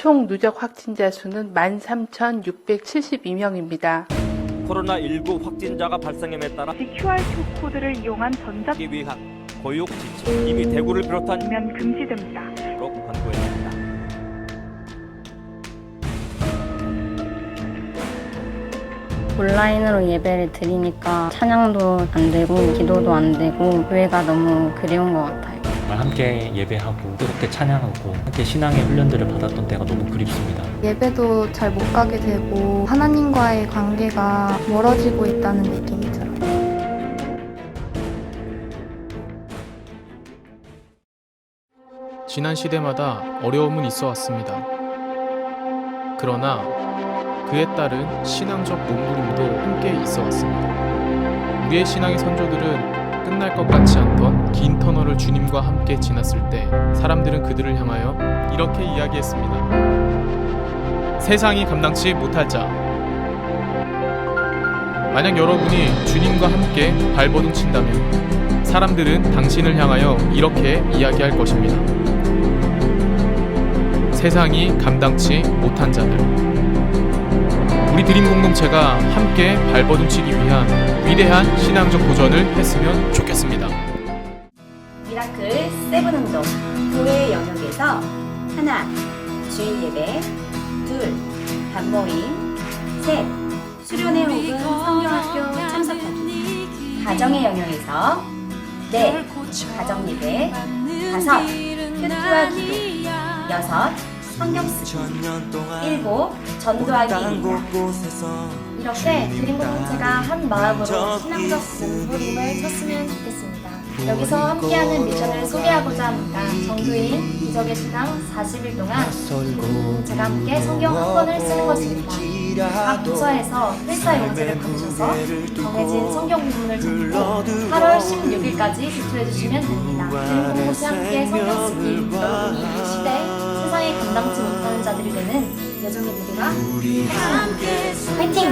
총 누적 확진자 수는 13,672명입니다. 코로나19 확진자가 발생함에 따라 QR 코드를 이용한 전자 위한 교육 지침 이미 대구를 비롯한 면 금지됩니다. 권고했습니다. 온라인으로 예배를 드리니까 찬양도 안 되고 기도도 안 되고 교회가 너무 그리운 것 같아요. 정말 함께 예배하고 뜨겁게 찬양하고 함께 신앙의 훈련들을 받았던 때가 너무 그립습니다. 예배도 잘 못 가게 되고 하나님과의 관계가 멀어지고 있다는 느낌이 들어요. 지난 시대마다 어려움은 있어 왔습니다. 그러나 그에 따른 신앙적 몸부림도 함께 있어 왔습니다. 우리의 신앙의 선조들은 끝날 것 같지 않던 긴 터널을 주님과 함께 지났을 때 사람들은 그들을 향하여 이렇게 이야기했습니다. 세상이 감당치 못할 자. 만약 여러분이 주님과 함께 발버둥 친다면 사람들은 당신을 향하여 이렇게 이야기할 것입니다. 세상이 감당치 못한 자들. 우리 드림 공동체가 함께 발버둥치기 위한 위대한 신앙적 도전을 했으면 좋겠습니다. 미라클 세븐 운동 교회 영역에서 하나 주일 예배 둘 반모임 셋 수련회 혹은 성경학교 참석하기 가정의 영역에서 넷 가정 예배 다섯 큐트와 기도 여섯 성경 쓰기 일곱 전도하기입니다. 이렇게 드림 공동체가 한 마음으로 신앙적 몸부림을 쳤으면 좋겠습니다. 여기서 함께하는 미션을 소개하고자 합니다. 정규인 기적의 신앙 40일 동안 공동체가 함께 성경 한 권을 쓰는 것입니다. 각 부서에서 필사 용지를 받으셔서 정해진 성경 부분을 적고 8월 16일까지 제출해 주시면 됩니다. 공동체 함께 성경 쓰기 여러분이 이 시대 세상에 감당치 못하는 되는 예정이 되리라 화이팅!